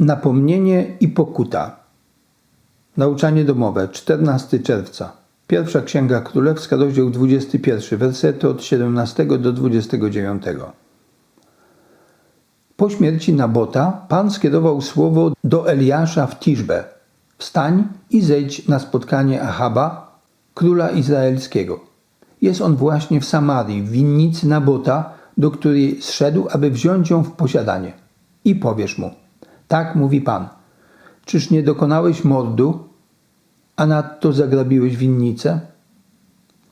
Napomnienie i pokuta. Nauczanie domowe, 14 czerwca. Pierwsza Księga Królewska, rozdział 21, wersety od 17 do 29. Po śmierci Nabota Pan skierował słowo do Eliasza w Tiszbę. Wstań i zejdź na spotkanie Ahaba, króla izraelskiego. Jest on właśnie w Samarii, w winnicy Nabota, do której zszedł, aby wziąć ją w posiadanie. I powiesz mu, tak mówi Pan, czyż nie dokonałeś mordu, a nadto zagrabiłeś winnicę?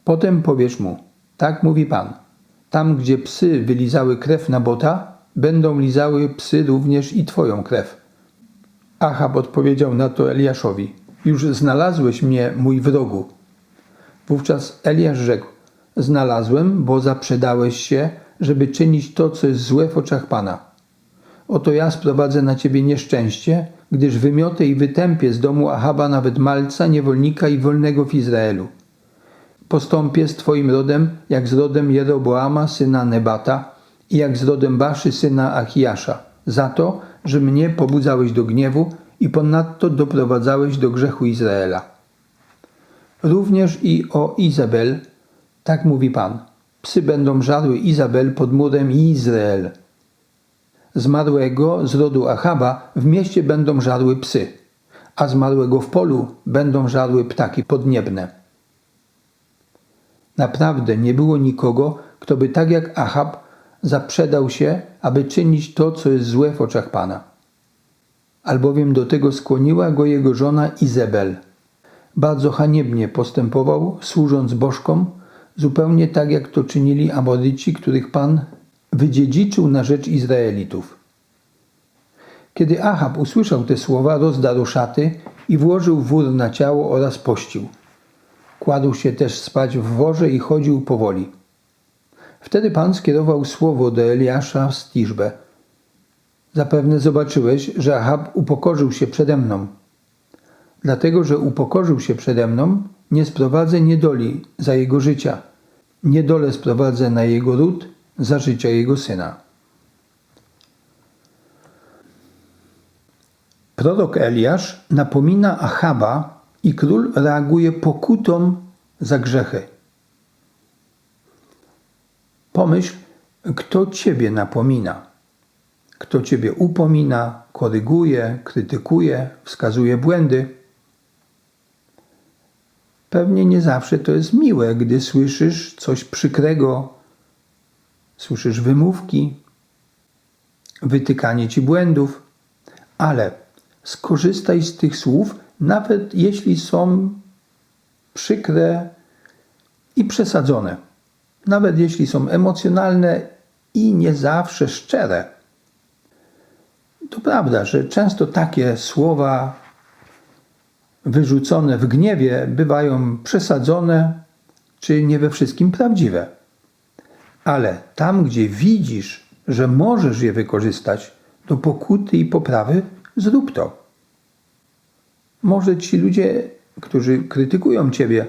Potem powiesz mu, tak mówi Pan, tam gdzie psy wylizały krew Nabota, będą lizały psy również i twoją krew. Achab odpowiedział na to Eliaszowi, już znalazłeś mnie, mój wrogu. Wówczas Eliasz rzekł, znalazłem, bo zaprzedałeś się, żeby czynić to, co jest złe w oczach Pana. Oto ja sprowadzę na ciebie nieszczęście, gdyż wymiotę i wytępię z domu Ahaba nawet malca, niewolnika i wolnego w Izraelu. Postąpię z twoim rodem, jak z rodem Jeroboama, syna Nebata, i jak z rodem Baszy, syna Achiasza, za to, że mnie pobudzałeś do gniewu i ponadto doprowadzałeś do grzechu Izraela. Również i o Izabel, tak mówi Pan, psy będą żarły Izabel pod murem Izrael. Zmarłego z rodu Achaba w mieście będą żarły psy, a zmarłego w polu będą żarły ptaki podniebne. Naprawdę nie było nikogo, kto by tak jak Achab zaprzedał się, aby czynić to, co jest złe w oczach Pana. Albowiem do tego skłoniła go jego żona Izabel. Bardzo haniebnie postępował, służąc bożkom, zupełnie tak jak to czynili Amoryci, których Pan wydziedziczył na rzecz Izraelitów. Kiedy Achab usłyszał te słowa, rozdarł szaty i włożył wór na ciało oraz pościł. Kładł się też spać w worze i chodził powoli. Wtedy Pan skierował słowo do Eliasza z Tiszbę. Zapewne zobaczyłeś, że Achab upokorzył się przede mną. Dlatego, że upokorzył się przede mną, nie sprowadzę niedoli za jego życia. Niedolę sprowadzę na jego ród za życia jego syna. Prorok Eliasz napomina Achaba i król reaguje pokutą za grzechy. Pomyśl, kto ciebie napomina, kto ciebie upomina, koryguje, krytykuje, wskazuje błędy. Pewnie nie zawsze to jest miłe, gdy słyszysz coś przykrego, słyszysz wymówki, wytykanie ci błędów, ale skorzystaj z tych słów, nawet jeśli są przykre i przesadzone nawet jeśli są emocjonalne i nie zawsze szczere. To prawda, że często takie słowa wyrzucone w gniewie bywają przesadzone czy nie we wszystkim prawdziwe. Ale tam, gdzie widzisz, że możesz je wykorzystać do pokuty i poprawy, zrób to. Może ci ludzie, którzy krytykują ciebie,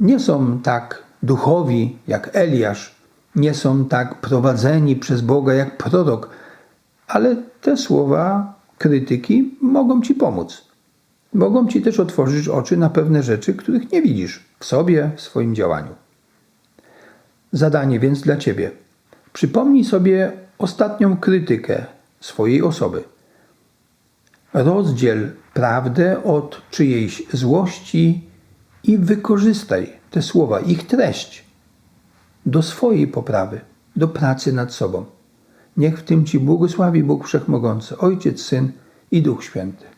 nie są tak duchowi jak Eliasz, nie są tak prowadzeni przez Boga jak prorok, ale te słowa krytyki mogą ci pomóc. Mogą ci też otworzyć oczy na pewne rzeczy, których nie widzisz w sobie, w swoim działaniu. Zadanie więc dla ciebie. Przypomnij sobie ostatnią krytykę swojej osoby. Rozdziel prawdę od czyjejś złości i wykorzystaj te słowa, ich treść do swojej poprawy, do pracy nad sobą. Niech w tym Ci błogosławi Bóg Wszechmogący, Ojciec, Syn i Duch Święty.